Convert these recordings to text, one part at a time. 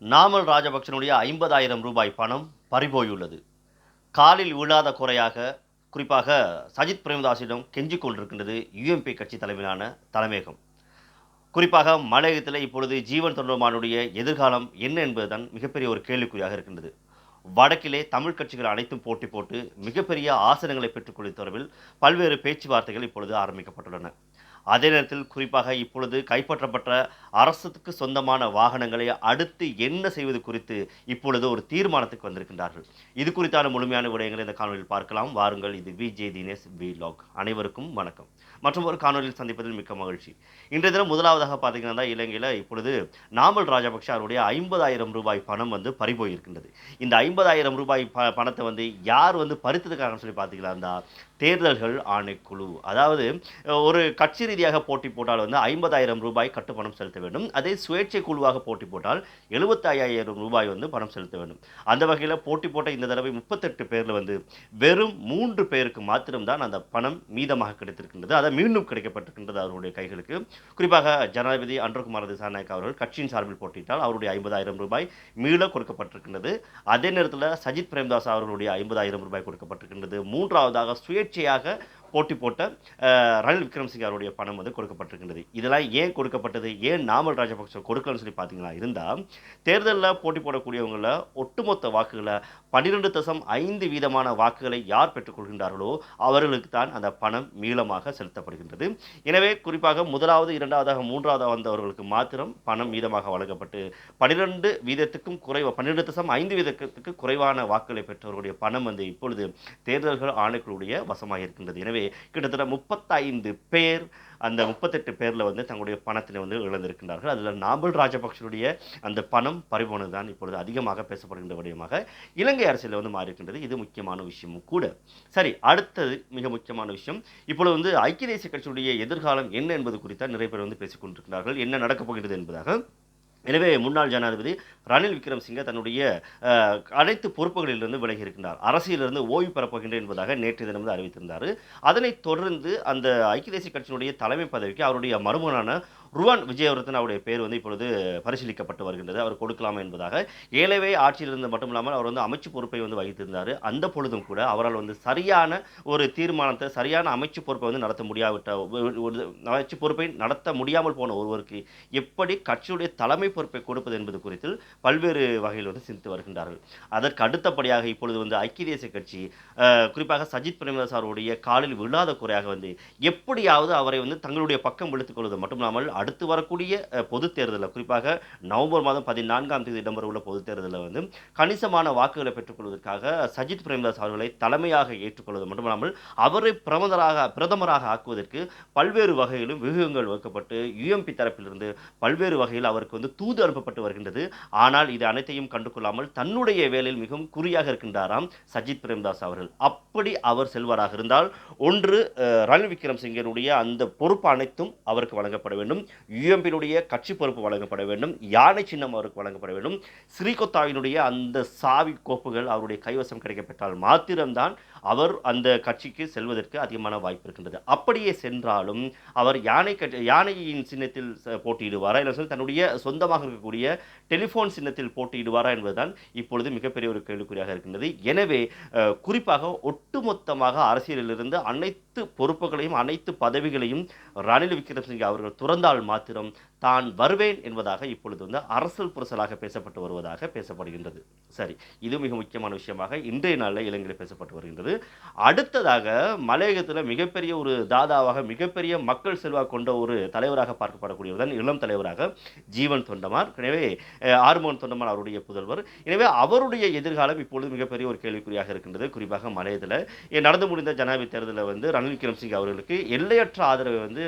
நாமல் ராஜபக்சனுடைய ஐம்பதாயிரம் ரூபாய் பணம் பறிபோயுள்ளது. காலில் விழாத குறையாக குறிப்பாக சஜித் பிரேமதாசிடம் கெஞ்சிக் கொண்டிருக்கின்றது யுஎம்பி கட்சி தலைமையிலான தலைமையகம். குறிப்பாக மலையகத்தில் இப்பொழுது ஜீவன் தொண்டர்மானுடைய எதிர்காலம் என்ன என்பதுதான் மிகப்பெரிய ஒரு கேள்விக்குறியாக இருக்கின்றது. வடக்கிலே தமிழ் கட்சிகள் அனைத்தும் போட்டி போட்டு மிகப்பெரிய ஆசனங்களை பெற்றுக்கொள்ளும் தொடர்பில் பல்வேறு பேச்சுவார்த்தைகள் இப்பொழுது ஆரம்பிக்கப்பட்டுள்ளன. அதே நேரத்தில் குறிப்பாக இப்பொழுது கைப்பற்றப்பட்ட அரசுக்கு சொந்தமான வாகனங்களை அடுத்து என்ன செய்வது குறித்து இப்பொழுது ஒரு தீர்மானத்துக்கு வந்திருக்கின்றார்கள். இது குறித்தான முழுமையான விடயங்களை இந்த காணொலியில் பார்க்கலாம். வாருங்கள் இது விஜே தினேஷ் லாக் அனைவருக்கும் வணக்கம். மற்றும் ஒரு காணொலியில் சந்திப்பதில் மிக்க மகிழ்ச்சி. இன்றைய தினம் முதலாவதாக பார்த்தீங்கன்னா இலங்கையில் இப்பொழுது நாமல் ராஜபக்ஷ அவருடைய ஐம்பதாயிரம் ரூபாய் பணம் வந்து பறிபோயிருக்கின்றது. இந்த ஐம்பதாயிரம் ரூபாய் ப பணத்தை வந்து யார் வந்து பறித்ததுக்காக சொல்லி பார்த்தீங்கன்னா தேர்தல்கள் ஆணைக்குழு. அதாவது ஒரு கட்சி ரீதியாக போட்டி போட்டால் வந்து ஐம்பதாயிரம் ரூபாய் கட்டுப்பணம் செலுத்த வேண்டும். அதே சுயேட்சை குழுவாக போட்டி போட்டால் எழுபத்தாயிரம் ரூபாய் வந்து பணம் செலுத்த வேண்டும். அந்த வகையில் போட்டி போட்ட இந்த தடவை முப்பத்தெட்டு பேரில் வந்து வெறும் மூன்று பேருக்கு மாத்திரம்தான் அந்த பணம் மீதமாக கிடைத்திருக்கின்றது. அதை மீண்டும் கிடைக்கப்பட்டிருக்கின்றது அவருடைய கைகளுக்கு. குறிப்பாக ஜனாதிபதி அன்றகுமார் திசாநாயக் அவர்கள் கட்சியின் சார்பில் போட்டியிட்டால் அவருடைய ஐம்பதாயிரம் ரூபாய் மீள கொடுக்கப்பட்டிருக்கின்றது. அதே நேரத்தில் சஜித் பிரேம்தாஸ் அவர்களுடைய ஐம்பதாயிரம் ரூபாய் கொடுக்கப்பட்டிருக்கின்றது. மூன்றாவதாக சுயேட்சையாக போட்டி போட்ட ரணில் விக்ரம்சிங் அவருடைய பணம் வந்து கொடுக்கப்பட்டிருக்கின்றது. இதெல்லாம் ஏன் கொடுக்கப்பட்டது? ஏன் நாமல் ராஜபக்ச கொடுக்கலன்னு சொல்லி பார்த்தீங்கன்னா இருந்தால் தேர்தலில் போட்டி போடக்கூடியவங்கள ஒட்டுமொத்த வாக்குகளை பன்னிரெண்டு தசம் ஐந்து வீதமான வாக்குகளை யார் பெற்றுக்கொள்கின்றார்களோ அவர்களுக்கு தான் அந்த பணம் மீளமாக செலுத்தப்படுகின்றது. எனவே குறிப்பாக முதலாவது இரண்டாவதாக மூன்றாவதாக வந்தவர்களுக்கு மாத்திரம் பணம் மீதமாக வழங்கப்பட்டு பன்னிரெண்டு வீதத்துக்கும் குறைவா பன்னிரெண்டு தசம் ஐந்து வீதத்துக்கு குறைவான வாக்குகளை பெற்றவர்களுடைய பணம் வந்து இப்பொழுது தேர்தல்கள் ஆணைக்குழுடைய வசமாக இருக்கின்றது எனவே கிட்டத்தட்ட முப்பத்தைந்து பேர் அந்த முப்பத்தெட்டு பேரில் வந்து தங்களுடைய பணத்தினை வந்து இழந்திருக்கின்றார்கள். அதில் நாமல் ராஜபக்சனுடைய அந்த பணம் பறிபோனது தான் இப்பொழுது அதிகமாக பேசப்படுகின்ற விடயமாக இலங்கை அரசியலில் வந்து மாறி இருக்கின்றது இது முக்கியமான விஷயமும் கூட. சரி அடுத்தது மிக முக்கியமான விஷயம். இப்பொழுது வந்து ஐக்கிய தேசிய கட்சியுடைய எதிர்காலம் என்ன என்பது குறித்து நிறைய பேர் வந்து பேசிக்கொண்டிருக்கிறார்கள். என்ன நடக்கப் போகிறது என்பதாக எனவே முன்னாள் ஜனாதிபதி ரணில் விக்ரம்சிங்க தன்னுடைய அனைத்து பொறுப்புகளிலிருந்து விலகி இருக்கின்றார் அரசியலிருந்து ஓய்வு பெறப்போகின்றேன் என்பதாக நேற்று தினம் அறிவித்திருந்தார். அதனைத் தொடர்ந்து அந்த ஐக்கிய தேசிய கட்சியினுடைய தலைமை பதவிக்கு அவருடைய மருமகனான ருவான் விஜயவர்தன் அவருடைய பேர் வந்து இப்பொழுது பரிசீலிக்கப்பட்டு வருகின்றது. அவர் கொடுக்கலாமா என்பதாக. ஏழவே ஆட்சியில் இருந்து மட்டும் இல்லாமல் அவர் வந்து அமைச்சு பொறுப்பை வந்து வகித்திருந்தார். அந்த பொழுதும் கூட அவரால் வந்து சரியான ஒரு தீர்மானத்தை சரியான அமைச்சு பொறுப்பை வந்து நடத்த முடியாவிட்ட ஒரு- அமைச்சு பொறுப்பை நடத்த முடியாமல் போன ஒருவருக்கு எப்படி கட்சியுடைய தலைமை பொறுப்பை கொடுப்பது என்பது குறித்து பல்வேறு வகையில் வந்து சிந்தித்து வருகின்றார்கள். அதற்கு அடுத்தபடியாக இப்பொழுது வந்து ஐக்கிய தேசிய கட்சி குறிப்பாக சஜித் பிரேமதாஸ் அவருடைய காலில் விழாத குறையாக வந்து எப்படியாவது அவரை வந்து தங்களுடைய பக்கம் இழுத்துக் கொள்வது மட்டுமில்லாமல் அடுத்து வரக்கூடிய பொது பொதுத் தேர்தலில் குறிப்பாக நவம்பர் மாதம் பதினான்காம் தேதி இடம்பெறவுள்ள பொது தேர்தலில் வந்து கணிசமான வாக்குகளை பெற்றுக்கொள்வதற்காக சஜித் பிரேமதாஸ் அவர்களை தலைமையாக ஏற்றுக்கொள்வது மட்டுமில்லாமல் அவரை பிரமதராக பிரதமராக ஆக்குவதற்கு பல்வேறு வகையிலும் வியூகங்கள் வகுக்கப்பட்டு யுஎம்பி தரப்பிலிருந்து பல்வேறு வகையில் அவருக்கு வந்து தூது அனுப்பப்பட்டு வருகின்றது. ஆனால் இது அனைத்தையும் கண்டுகொள்ளாமல் தன்னுடைய வேலையில் மிகவும் குறியாக இருக்கின்றாராம் சஜித் பிரேமதாஸ் அவர்கள். அப்படி அவர் செல்வராக இருந்தால் ஒன்று ரணில் விக்ரம் சிங்கனுடைய அந்த பொறுப்பு அனைத்தும் அவருக்கு வழங்கப்பட வேண்டும். யுஎம்பியினுடைய கட்சி பொறுப்பு வழங்கப்பட வேண்டும் யானை சின்னம் அவருக்கு வழங்கப்பட வேண்டும். ஸ்ரீகொத்தாவினுடைய அந்த சாவி கோப்புகள் அவருடைய கைவசம் கிடைக்கப்பெற்றால் மாத்திரம்தான் அவர் அந்த கட்சிக்கு செல்வதற்கு அதிகமான வாய்ப்பு இருக்கின்றது. அப்படியே சென்றாலும் அவர் யானை கட்சி யானையின் சின்னத்தில் போட்டியிடுவாரா? இல்லை சொல்லி தன்னுடைய சொந்தமாக இருக்கக்கூடிய டெலிஃபோன் சின்னத்தில் போட்டியிடுவாரா என்பதுதான் இப்பொழுது மிகப்பெரிய ஒரு கேள்விக்குறியாக இருக்கின்றது. எனவே குறிப்பாக ஒட்டுமொத்தமாக அரசியலிலிருந்து அனைத்து அனைத்து பொறுப்புகளையும் அனைத்து பதவிகளையும் ரணில் விக்ரமசிங்கே அவர்கள் துறந்தால் மாத்திரம் தான் வருவேன் என்பதாக இப்பொழுது வந்து அரசல் புரசலாக பேசப்பட்டு வருவதாக பேசப்படுகின்றது. சரி இது மிக முக்கியமான விஷயமாக இன்றைய நாளில் இலங்கையில் பேசப்பட்டு வருகின்றது. அடுத்ததாக மலையகத்தில் மிகப்பெரிய ஒரு தாதாவாக மிகப்பெரிய மக்கள் செல்வாக்கு கொண்ட ஒரு தலைவராக பார்க்கப்படக்கூடியவர் தான் இளம் தலைவராக ஜீவன் தொண்டமார். எனவே அஹ், தொண்டமார் அவருடைய புதல்வர். எனவே அவருடைய எதிர்காலம் இப்பொழுது மிகப்பெரிய ஒரு கேள்விக்குறியாக இருக்கின்றது. குறிப்பாக மலையத்தில் நடந்து முடிந்த ஜனாதிபதி தேர்தலில் வந்து ரணில் ரணில் விக்ரமசிங்கே அவர்களுக்கு எல்லையற்ற ஆதரவை வந்து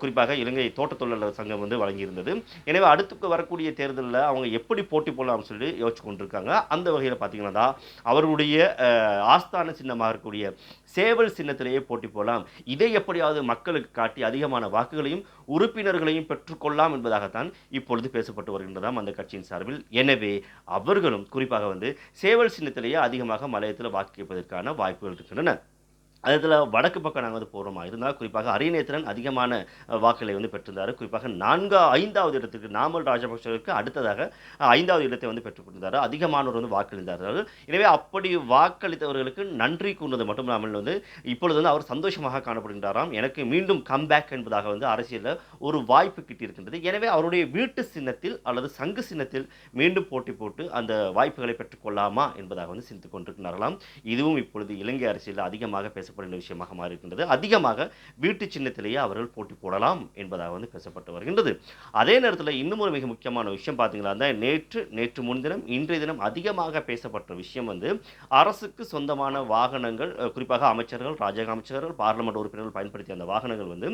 குறிப்பாக இலங்கை தோட்ட தொழிலாளர் சங்கம் வந்து வழங்கியிருந்தது. எனவே அடுத்து வரக்கூடிய தேர்தலில் அவங்க எப்படி போட்டி போடலாம்னு சொல்லி யோசிச்சு கொண்டிருக்காங்க. அந்த வகையில் பார்த்தீங்கன்னா அவர்களுடைய ஆஸ்தான சின்னமாக இருக்கக்கூடிய சேவல் சின்னத்திலேயே போட்டி போடலாம். இதை எப்படியாவது மக்களுக்கு காட்டி அதிகமான வாக்குகளையும் உறுப்பினர்களையும் பெற்றுக்கொள்ளலாம் என்பதாகத்தான் இப்பொழுது பேசப்பட்டு வருகின்றதாம் அந்த கட்சியின் சார்பில். எனவே அவர்களும் குறிப்பாக வந்து சேவல் சின்னத்திலேயே அதிகமாக மலையத்தில் வாக்கு கேட்பதற்கான வாய்ப்புகள் இருக்கின்றன. அதில் வடக்கு பக்கம் நாங்கள் வந்து போகிறோமா இருந்தால் குறிப்பாக அரியநேத்திரன் அதிகமான வாக்குகளை வந்து பெற்றிருந்தார். குறிப்பாக நான்கா ஐந்தாவது இடத்துக்கு நாமல் ராஜபக்சவருக்கு அடுத்ததாக ஐந்தாவது இடத்தை வந்து பெற்றுக்கொண்டிருந்தார் அதிகமானோர் வந்து வாக்களித்தார்கள் எனவே அப்படி வாக்களித்தவர்களுக்கு நன்றி கூறுவது மட்டும் இல்லாமல் வந்து இப்பொழுது வந்து அவர் சந்தோஷமாக காணப்படுகின்றாராம். எனக்கு மீண்டும் கம்பேக் என்பதாக வந்து அரசியலில் ஒரு வாய்ப்பு கிட்டியிருக்கின்றது. எனவே அவருடைய வீட்டு சின்னத்தில் அல்லது சங்கு சின்னத்தில் மீண்டும் போட்டி போட்டு அந்த வாய்ப்புகளை பெற்றுக்கொள்ளாமா என்பதாக வந்து சிந்தித்து கொண்டிருக்கிறார்களாம். இதுவும் இப்பொழுது இலங்கை அரசியலில் அதிகமாக பேசப்படுகின்ற விஷயமாக மாறியிருக்கின்றது. அதிகமாக வீட்டு சின்னத்திலேயே அவர்கள் போட்டி போடலாம் என்பதாக வந்து பேசப்பட்டு வருகின்றது. அதே நேரத்தில் இன்னும் ஒரு மிக முக்கியமான விஷயம் பார்த்தீங்களா நேற்று நேற்று முன்தினம் இன்றைய தினம் அதிகமாக பேசப்பட்ட விஷயம் வந்து அரசுக்கு சொந்தமான வாகனங்கள் குறிப்பாக அமைச்சர்கள் ராஜக அமைச்சர்கள் பார்லமெண்ட் உறுப்பினர்கள் பயன்படுத்திய அந்த வாகனங்கள் வந்து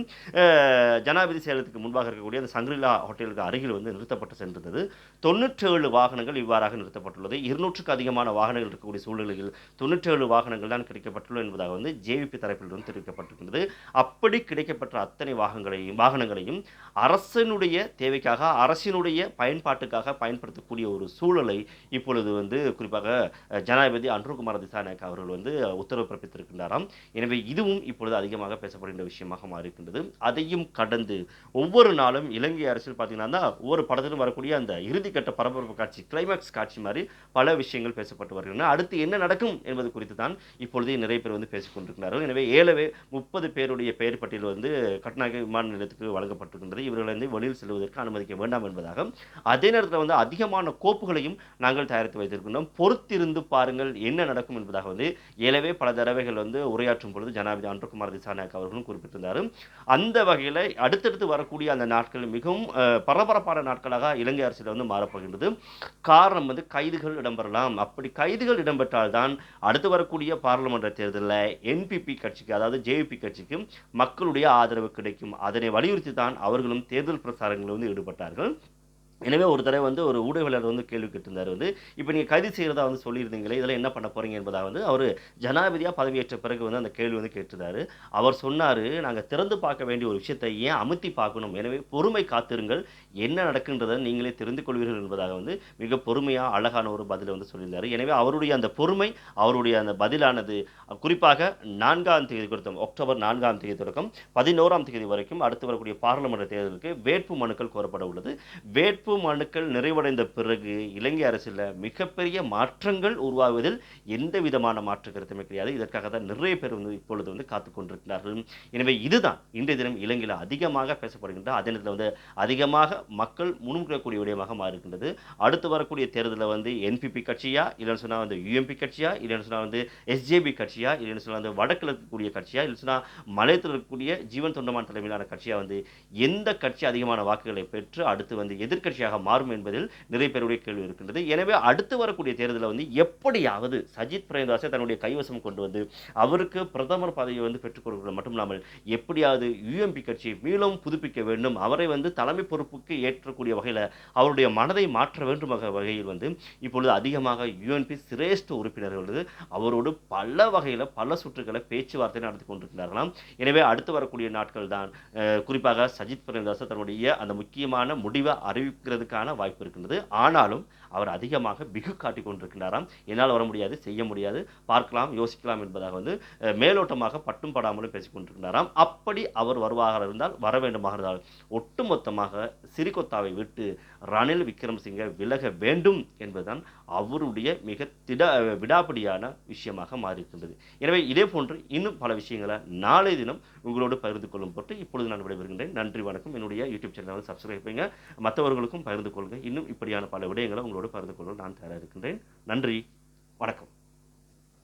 ஜனாதிபதி சேலத்துக்கு முன்பாக இருக்கக்கூடிய அந்த சங்கிரிலா ஹோட்டலுக்கு அருகில் வந்து நிறுத்தப்பட்டு சென்றிருந்தது தொண்ணூற்றேழு வாகனங்கள் இவ்வாறாக நிறுத்தப்பட்டுள்ளது. இருநூற்றுக்கு அதிகமான வாகனங்கள் இருக்கக்கூடிய சூழ்நிலையில் தொண்ணூற்றேழு வாகனங்கள் தான் கிடைக்கப்பட்டுள்ளது என்பதாக வந்து ஜேவிபி தரப்பிலிருந்து தெரிவிக்கப்பட்டிருக்கிறது அப்படி கிடைக்கப்பட்ட அத்தனை வாகனங்களையும் வாகனங்களையும் அரசனுடைய தேவைக்காக அரசினுடைய பயன்பாட்டுக்காக பயன்படுத்தக்கூடிய ஒரு சூழலை இப்பொழுது வந்து குறிப்பாக ஜனாதிபதி அன்ருகுமார் திசாநாயக் அவர்கள் வந்து உத்தரவு பிறப்பித்திருக்கின்றாராம். எனவே இதுவும் இப்பொழுது அதிகமாக பேசப்படுகின்ற விஷயமாக மாறியிருக்கின்றது. அதையும் கடந்து ஒவ்வொரு நாளும் இலங்கை அரசியல் பார்த்தீங்கன்னா ஒவ்வொரு படத்திலும் வரக்கூடிய அந்த இறுதிக்கட்ட பரபரப்பு காட்சி கிளைமேக்ஸ் காட்சி மாதிரி பல விஷயங்கள் பேசப்பட்டு வருகின்றன. அடுத்து என்ன நடக்கும் என்பது குறித்து தான் இப்பொழுது நிறைய பேர் வந்து பேசிக் கொண்டிருக்கிறார்கள் எனவே ஏழவே முப்பது பேருடைய பெயர் பட்டியல் வந்து கட்நாயக விமான நிலையத்துக்கு வழங்கப்பட்டிருக்கின்றது. இவர்களை வந்து வெளியில் செல்வதற்கு அனுமதிக்க வேண்டாம் என்பதாக. அதே நேரத்தில் வந்து அதிகமான கோப்புகளையும் நாங்கள் தயாரித்து வைத்திருக்கின்றோம். பொறுத்திருந்து பாருங்கள் என்ன நடக்கும் என்பதாக வந்து ஏழவே பல தடவைகள் வந்து உரையாற்றும் பொழுது ஜனாதிபதி அன்றுகுமார் திசாநாயக் அவர்களும் குறிப்பிட்டிருந்தார். அந்த வகையில் அடுத்தடுத்து வரக்கூடிய அந்த நாட்கள் மிகவும் பரபரப்பான நாட்களாக இலங்கை அரசியல் வந்து மாறப்போகின்றது. காரணம் வந்து கைதுகள் இடம்பெறலாம். அப்படி கைதுகள் இடம்பெற்றால்தான் அடுத்து வரக்கூடிய பாராளுமன்ற தேர்தலில் என்பிபி கட்சிக்கு அதாவது ஜேபி கட்சிக்கு மக்களுடைய ஆதரவு கிடைக்கும். அதனை வலியுறுத்தி தான் அவர்களும் தேர்தல் பிரச்சாரங்களில் வந்து ஈடுபட்டார்கள். எனவே ஒரு தடவை வந்து ஒரு ஊடகவியலாளர் வந்து கேள்வி கேட்டிருந்தார் வந்து இப்போ நீங்கள் கைது செய்கிறதா வந்து சொல்லியிருந்தீங்களே இதெல்லாம் என்ன பண்ண போகிறீங்க என்பதாக வந்து அவர் ஜனாதிபதியாக பதவியேற்ற பிறகு வந்து அந்த கேள்வி வந்து கேட்டிருந்தாரு. அவர் சொன்னார் நாங்கள் திறந்து பார்க்க வேண்டிய ஒரு விஷயத்தை ஏன் அமுத்தி பார்க்கணும்? எனவே பொறுமை காத்திருங்கள். என்ன நடக்கின்றதை நீங்களே தெரிந்து கொள்வீர்கள் என்பதாக வந்து மிக பொறுமையாக அழகான ஒரு பதிலை வந்து சொல்லியிருந்தார். எனவே அவருடைய அந்த பொறுமை அவருடைய அந்த பதிலானது குறிப்பாக நான்காம் தேதி கொடுத்தோம் அக்டோபர் நான்காம் தேதி தொடக்கம் பதினோராம் தேதி வரைக்கும் அடுத்து வரக்கூடிய பாராளுமன்ற தேர்தலுக்கு வேட்பு மனுக்கள் கோரப்பட உள்ளது. வேட்பு மனுக்கள் நிறைவடைந்த பிறகு இலங்கை அரசில் மிகப்பெரிய மாற்றங்கள் உருவாகுவதில் எந்த விதமான மாற்று கருத்துமே கிடையாது. இதற்காக தான் நிறைய பேர் வந்து இப்பொழுது வந்து காத்து கொண்டிருக்கிறார்கள். எனவே இதுதான் இன்றைய தினம் இலங்கையில் அதிகமாக பேசப்படுகின்ற அதே நேரத்தில் வந்து அதிகமாக மக்கள் முன்முறக்கூடிய விடயமாக மாறுகின்றது அடுத்து வரக்கூடிய தேர்தலில் வந்து என்பிபி கட்சியா இல்லைன்னு சொன்னால் வந்து யூஎம்பி கட்சியா இல்லைன்னு சொன்னால் வந்து எஸ்ஜேபி கட்சியா இல்லைன்னு சொன்னால் வந்து வடக்கில் இருக்கக்கூடிய கட்சியா இல்லை சொன்னால் மலையத்தில் இருக்கக்கூடிய ஜீவன் தொண்டமான் தலைமையிலான கட்சியா வந்து எந்த கட்சி அதிகமான வாக்குகளை பெற்று அடுத்து வந்து கட்சியாக மாறும் என்பதில் நிறைய பேருடைய கேள்வி இருக்கின்றது. எனவே அடுத்து வரக்கூடிய தேர்தலில் வந்து எப்படியாவது சஜித் பிரேமதாசை தன்னுடைய கைவசம் கொண்டு வந்து அவருக்கு பிரதமர் பதவியை வந்து பெற்றுக் கொடுக்கிறது மட்டும் இல்லாமல் எப்படியாவது யூஎம்பி கட்சியை மீளவும் புதுப்பிக்க வேண்டும் அவரை வந்து தலைமை பொறுப்புக்கு ஏற்றக்கூடிய வகையில் அவருடைய மனதை மாற்ற வேண்டும் வகையில் வந்து இப்பொழுது அதிகமாக யூஎன்பி சிரேஷ்ட உறுப்பினர்கள் வந்து அவரோடு பல வகையில் பல சுற்றுகளை பேச்சுவார்த்தை நடத்தி கொண்டிருக்கிறார்களாம். எனவே அடுத்து வரக்கூடிய நாட்கள் தான் குறிப்பாக சஜித் பிரேமதாச தன்னுடைய அந்த முக்கியமான முடிவை அறிவிப்பு இருக்கிறதுக்கான வாய்ப்பு இருக்கின்றது. ஆனாலும் அவர் அதிகமாக பிகு காட்டி கொண்டிருக்கின்றாராம். என்னால் வர முடியாது செய்ய முடியாது பார்க்கலாம் யோசிக்கலாம் என்பதாக வந்து மேலோட்டமாக பட்டும் படாமலும் பேசிக்கொண்டிருக்கின்றாராம் அப்படி அவர் வருவாக இருந்தால் வர வேண்டுமாக இருந்தால் ஒட்டுமொத்தமாக சிறிகொத்தாவை விட்டு ரணில் விக்ரமசிங்க விலக வேண்டும் என்பதுதான் அவருடைய மிக திட விடாபடியான விஷயமாக மாறியிருக்கின்றது. எனவே இதே போன்று இன்னும் பல விஷயங்களை நாளை தினம் உங்களோடு பகிர்ந்து கொள்ளும் பொருட்டு இப்பொழுது நான் விடைபெறுகின்றேன். நன்றி வணக்கம். என்னுடைய யூடியூப் சேனலை சப்ஸ்கிரைப் பண்ணுங்க. மற்றவர்களுக்கும் பகிர்ந்து கொள்ளுங்கள் இன்னும் இப்படியான பல விடயங்களை உங்களோடு பகிர்ந்து கொள்ள நான் தயாராக இருக்கின்றேன். நன்றி வணக்கம்.